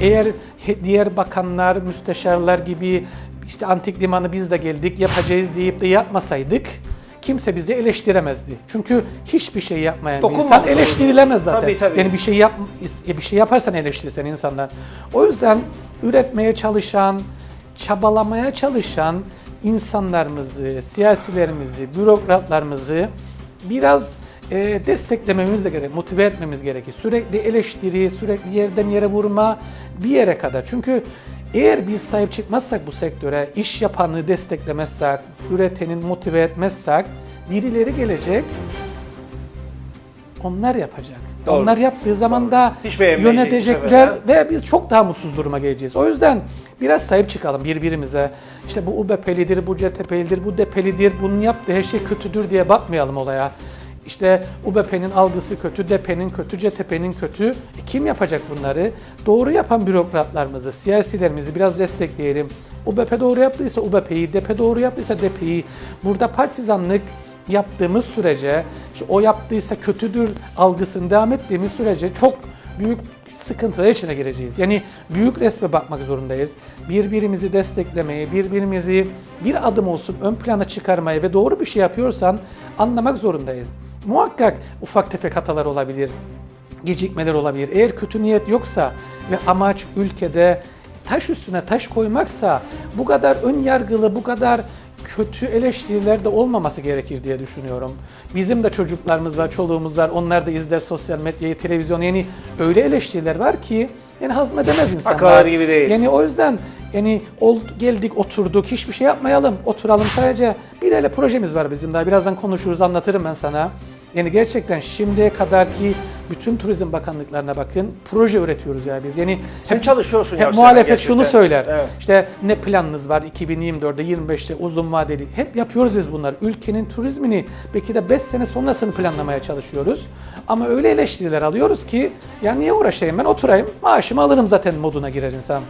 Eğer diğer bakanlar, müsteşarlar gibi işte antik limanı biz de geldik yapacağız deyip de yapmasaydık kimse bizi eleştiremezdi. Çünkü hiçbir şey yapmayan bir insan eleştirilemez zaten. Tabii, tabii. Yani bir şey yap bir şey yaparsan eleştirirsen insanlar. O yüzden üretmeye çalışan, çabalamaya çalışan insanlarımızı, siyasilerimizi, bürokratlarımızı biraz e, desteklememiz de gerek, motive etmemiz gerekir. Sürekli eleştiri, sürekli yerden yere vurma bir yere kadar. Çünkü eğer biz sahip çıkmazsak bu sektöre, iş yapanı desteklemezsek, üreteni motive etmezsek birileri gelecek, onlar yapacak. Doğru. Onlar yaptığı zaman da yönetecekler ve biz çok daha mutsuz duruma geleceğiz. O yüzden biraz sahip çıkalım birbirimize. İşte bu UBP'lidir, bu CTP'lidir, bu DP'lidir, bunun yaptığı her şey kötüdür diye bakmayalım olaya. İşte UBP'nin algısı kötü, DP'nin kötü, CTP'nin kötü. E kim yapacak bunları? Doğru yapan bürokratlarımızı, siyasilerimizi biraz destekleyelim. UBP doğru yaptıysa UBP'yi, DP doğru yaptıysa DP'yi. Burada partizanlık yaptığımız sürece, işte o yaptıysa kötüdür algısını devam ettiğimiz sürece çok büyük sıkıntılar içine gireceğiz. Yani büyük resme bakmak zorundayız. Birbirimizi desteklemeyi, birbirimizi bir adım olsun ön plana çıkarmayı ve doğru bir şey yapıyorsan anlamak zorundayız. Muhakkak ufak tefek hatalar olabilir, gecikmeler olabilir. Eğer kötü niyet yoksa ve amaç ülkede taş üstüne taş koymaksa bu kadar ön yargılı, bu kadar kötü eleştiriler de olmaması gerekir diye düşünüyorum. Bizim de çocuklarımız var, çoluğumuz var. Onlar da izler sosyal medyayı, televizyonu. Yani öyle eleştiriler var ki yani hazmedemez insanlar. Akılları gibi değil. Yani o yüzden yani ol, geldik oturduk hiçbir şey yapmayalım. Oturalım sadece bir ele projemiz var bizim daha. Birazdan konuşuruz anlatırım ben sana. Yani gerçekten şimdiye kadarki bütün turizm bakanlıklarına bakın proje üretiyoruz ya biz. Yani Sen hep- çalışıyorsun hep ya muhalefet gerçekten. şunu söyler. Evet. İşte ne planınız var 2024'de 25'te uzun vadeli. Hep yapıyoruz biz bunlar. Ülkenin turizmini belki de 5 sene sonrasını planlamaya çalışıyoruz. Ama öyle eleştiriler alıyoruz ki ya niye uğraşayım ben oturayım maaşımı alırım zaten moduna girer insan.